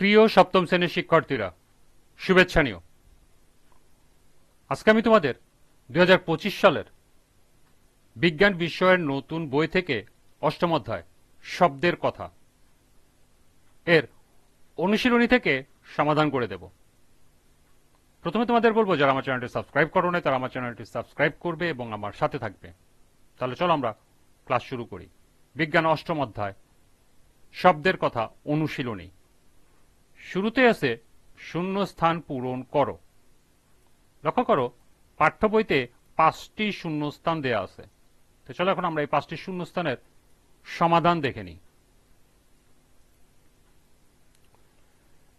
প্রিয় সপ্তম শ্রেণির শিক্ষার্থীরা, শুভেচ্ছা নিও। আজকে আমি তোমাদের দু হাজার পঁচিশ সালের বিজ্ঞান বিষয়ের নতুন বই থেকে অষ্টম অধ্যায়, শব্দের কথা, এর অনুশীলনী থেকে সমাধান করে দেব। প্রথমে তোমাদের বলব, যারা আমার চ্যানেলটি সাবস্ক্রাইব করো না তারা আমার চ্যানেলটি সাবস্ক্রাইব করবে এবং আমার সাথে থাকবে। তাহলে চলো আমরা ক্লাস শুরু করি। বিজ্ঞান অষ্টম অধ্যায়, শব্দের কথা, অনুশীলনী। শুরুতে আছে শূন্য স্থান পূরণ করো। লক্ষ্য করো, পাঠ্য বইতে পাঁচটি শূন্যস্থান দেয়া আছে। তো চলো এখন আমরা এই পাঁচটি শূন্যস্থানের সমাধান দেখে নিই।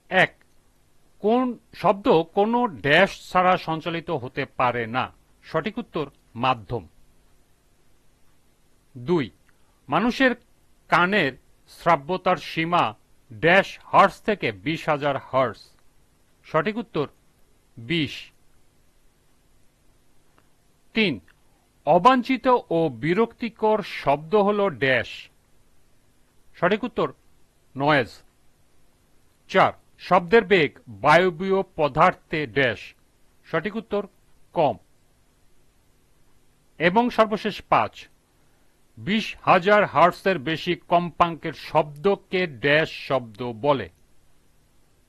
এক, কোন শব্দ কোনো ড্যাশ ছাড়া সঞ্চালিত হতে পারে না। সঠিক উত্তর, মাধ্যম। দুই, মানুষের কানের শ্রাব্যতার সীমা ড্যাশ হার্স থেকে বিশ হাজার হার্স। সঠিক উত্তর, বিশ। তিন, অবাঞ্ছিত ও বিরক্তিকর শব্দ হল ড্যাশ। সঠিক উত্তর, নয়েজ। চার, শব্দের বেগ বায়বীয় পদার্থে ড্যাশ। সঠিক উত্তর, কম। এবং সর্বশেষ পাঁচ বিশ হাজার হার্টসের বেশি কম্পাঙ্কের শব্দকে ড্যাশ শব্দ বলে।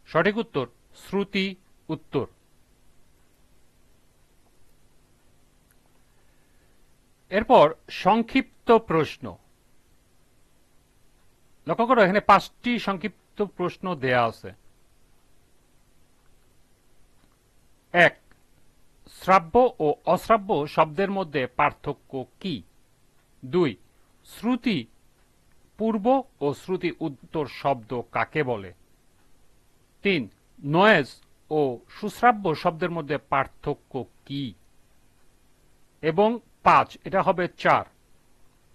সঠিক উত্তর, শ্রুতি উত্তর। এরপর সংক্ষিপ্ত প্রশ্ন। লক্ষ্য করো, এখানে পাঁচটি সংক্ষিপ্ত প্রশ্ন দেয়া আছে। এক, শ্রাব্য ও অশ্রাব্য শব্দের মধ্যে পার্থক্য কি? দুই, শ্রুতি পূর্ব ও শ্রুতি উত্তর শব্দ কাকে বলে? তিন, নয়েজ ও সুশ্রাব্য শব্দের মধ্যে পার্থক্য কি? এবং পাঁচ, এটা হবে চার।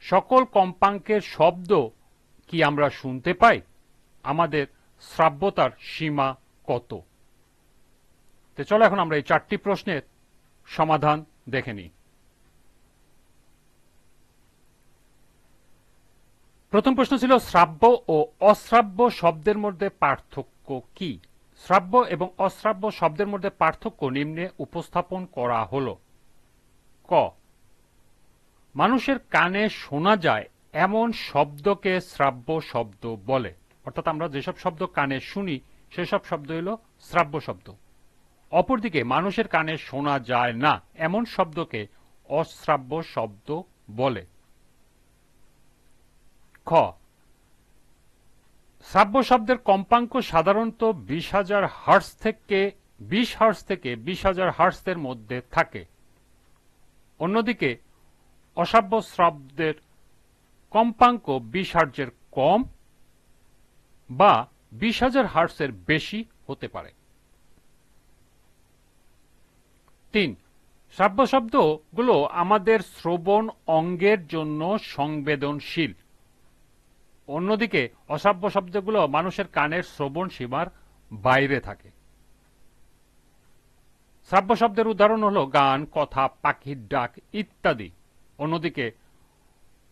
সকল কম্পাঙ্কের শব্দ কি আমরা শুনতে পাই? আমাদের শ্রাব্যতার সীমা কত? তো চলো এখন আমরা এই চারটি প্রশ্নের সমাধান দেখে নিই। প্রথম প্রশ্ন ছিল, শ্রাব্য ও অশ্রাব্য শব্দের মধ্যে পার্থক্য কি? শ্রাব্য এবং অশ্রাব্য শব্দের মধ্যে পার্থক্য নিম্নে উপস্থাপন করা হল। ক, মানুষের কানে শোনা যায় এমন শব্দকে শ্রাব্য শব্দ বলে। অর্থাৎ আমরা যেসব শব্দ কানে শুনি, সেসব শব্দ হল শ্রাব্য শব্দ। অপরদিকে, মানুষের কানে শোনা যায় না, এমন শব্দকে অশ্রাব্য শব্দ বলে। খ। শ্রাব্য শব্দের কম্পাঙ্ক সাধারণত বিশ হাজার হার্স থেকে বিশ হার্স থেকে বিশ হাজার হার্সের মধ্যে থাকে। অন্যদিকে অশ্রাব্য শব্দের কম্পাঙ্ক বিশ হার্জের কম বা বিশ হাজার হার্সের বেশি হতে পারে। তিন শ্রাব্য শব্দগুলো আমাদের শ্রবণ অঙ্গের জন্য সংবেদনশীল। অন্যদিকে অশ্রাব্য শব্দগুলো মানুষের কানের শ্রবণ সীমার বাইরে থাকে। শ্রাব্য শব্দের উদাহরণ হলো গান, কথা পাখির ডাক ইত্যাদি। অন্যদিকে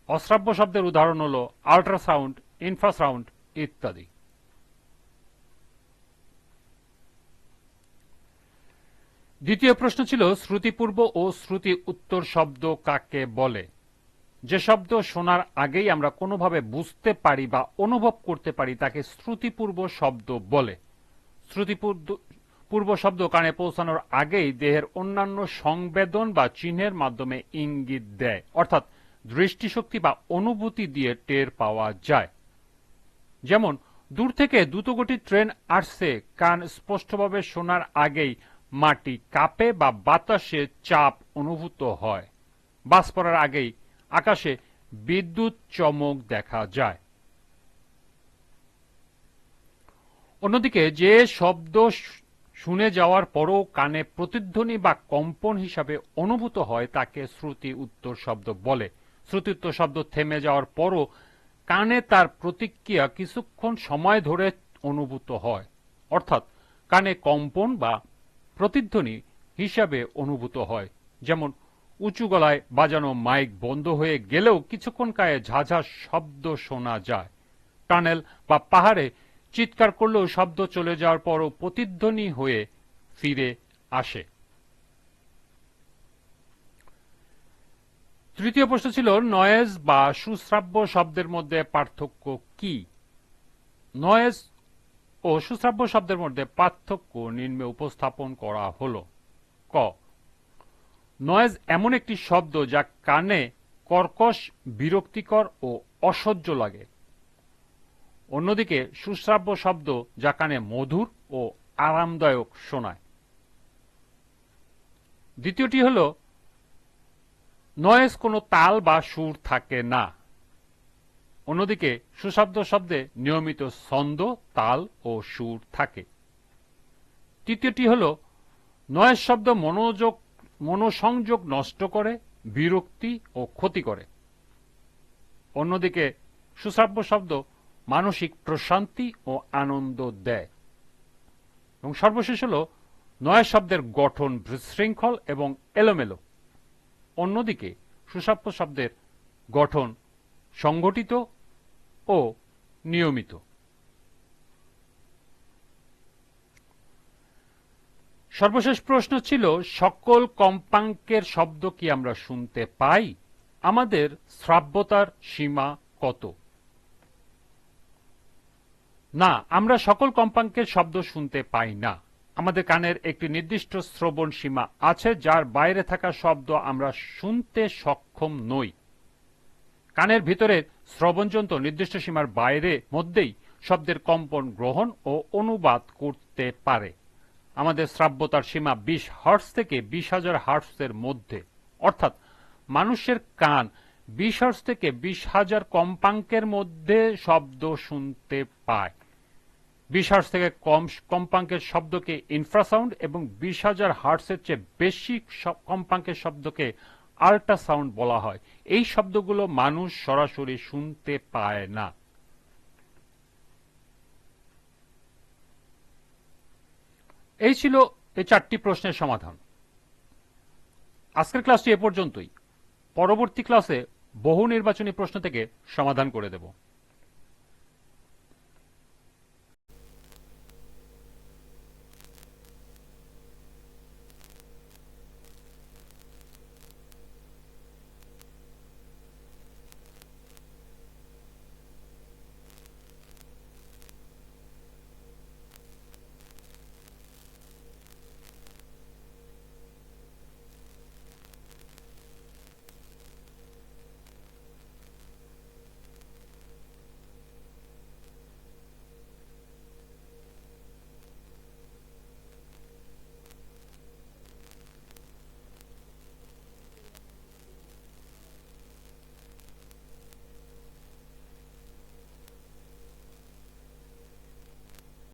অশ্রাব্য শব্দের উদাহরণ হলো আল্ট্রাসাউন্ড, ইনফ্রাসাউন্ড ইত্যাদি। দ্বিতীয় প্রশ্ন ছিল, শ্রুতিপূর্ব ও শ্রুতি উত্তর শব্দ কাকে বলে? যে শব্দ শোনার আগেই আমরা কোনোভাবে বুঝতে পারি বা অনুভব করতে পারি, তাকে শ্রুতিপূর্ব শব্দ বলে। শ্রুতিপূর্ব শব্দ কানে পৌঁছানোর আগেই দেহের অন্যান্য সংবেদন বা চিহ্নের মাধ্যমে ইঙ্গিত দেয়, অর্থাৎ দৃষ্টিশক্তি বা অনুভূতি দিয়ে টের পাওয়া যায়। যেমন, দূর থেকে দ্রুতগতি ট্রেন আসছে, কান স্পষ্টভাবে শোনার আগেই মাটি কাঁপে বা বাতাসে চাপ অনুভূত হয়। বাস পড়ার আগেই আকাশে বিদ্যুৎ চমক দেখা যায়। অন্যদিকে যে শব্দ শুনে যাওয়ার পরও কানে প্রতিধ্বনি বা কম্পন হিসাবে অনুভূত হয়, তাকে শ্রুতি উত্তর শব্দ বলে। শ্রুতি উত্তর শব্দ থেমে যাওয়ার পরও কানে তার প্রতিক্রিয়া কিছুক্ষণ সময় ধরে অনুভূত হয়। অর্থাৎ কানে কম্পন বা প্রতিধ্বনি হিসাবে অনুভূত হয়। যেমন উঁচু গলায় বাজানো মাইক বন্ধ হয়ে গেলেও কিছুক্ষণ কায়ে ঝাঝা শব্দ শোনা যায়। টানেল বা পাহাড়ে চিৎকার করলেও শব্দ চলে যাওয়ার পরও প্রতিধ্বনি হয়ে ফিরে আসে। তৃতীয় প্রশ্ন ছিল, নয়েজ বা সুশ্রাব্য শব্দের মধ্যে পার্থক্য কি? নয়েজ ও সুশ্রাব্য শব্দের মধ্যে পার্থক্য নিম্নে উপস্থাপন করা হলো। ক নয়েজ এমন একটি শব্দ যা কানে কর্কশ, বিরক্তিকর ও অসহ্য লাগে। অন্যদিকে সুশ্রাব্য শব্দ যা কানে মধুর ও আরামদায়ক শোনায়। দ্বিতীয়টি হল, নয়েজ কোনো তাল বা সুর থাকে না। অন্যদিকে সুশব্দ শব্দে নিয়মিত ছন্দ, তাল ও সুর থাকে। তৃতীয়টি হল, নয়েজ শব্দ মনোযোগ মনোসংযোগ নষ্ট করে, বিরক্তি ও ক্ষতি করে। অন্যদিকে, সুশ্রাব্য শব্দ মানসিক প্রশান্তি ও আনন্দ দেয়। এবং সর্বশেষ হল, নয় শব্দের গঠন বিশৃঙ্খল এবং এলোমেলো। অন্যদিকে, সুশ্রাব্য শব্দের গঠন সংগঠিত ও নিয়মিত। সর্বশেষ প্রশ্ন ছিল, সকল কম্পাঙ্কের শব্দ কি আমরা শুনতে পাই? আমাদের শ্রাব্যতার সীমা কত? না, আমরা সকল কম্পাঙ্কের শব্দ শুনতে পাই না। আমাদের কানের একটি নির্দিষ্ট শ্রবণ সীমা আছে, যার বাইরে থাকা শব্দ আমরা শুনতে সক্ষম নই। কানের ভিতরে শ্রবণযন্ত্র নির্দিষ্ট সীমার বাইরে মধ্যেই শব্দের কম্পন গ্রহণ ও অনুবাদ করতে পারে। আমাদের শ্রাব্যতার সীমা বিশ হার্টস থেকে বিশ হাজার হার্টসের মধ্যে। অর্থাৎ মানুষের কান বিশ হার্টস থেকে বিশ হাজার কম্পাঙ্কের মধ্যে শব্দ শুনতে পায়। বিশ হার্টস থেকে কম কম্পাঙ্কের শব্দকে ইনফ্রাসাউন্ড এবং বিশ হাজার হার্টসের চেয়ে বেশি কম্পাঙ্কের শব্দকে আল্ট্রাসাউন্ড বলা হয়। এই শব্দগুলো মানুষ সরাসরি শুনতে পায় না। এই ছিল এই চারটি প্রশ্নের সমাধান। আজকের ক্লাসটি এ পর্যন্তই। পরবর্তী ক্লাসে বহু নির্বাচনী প্রশ্ন থেকে সমাধান করে দেব।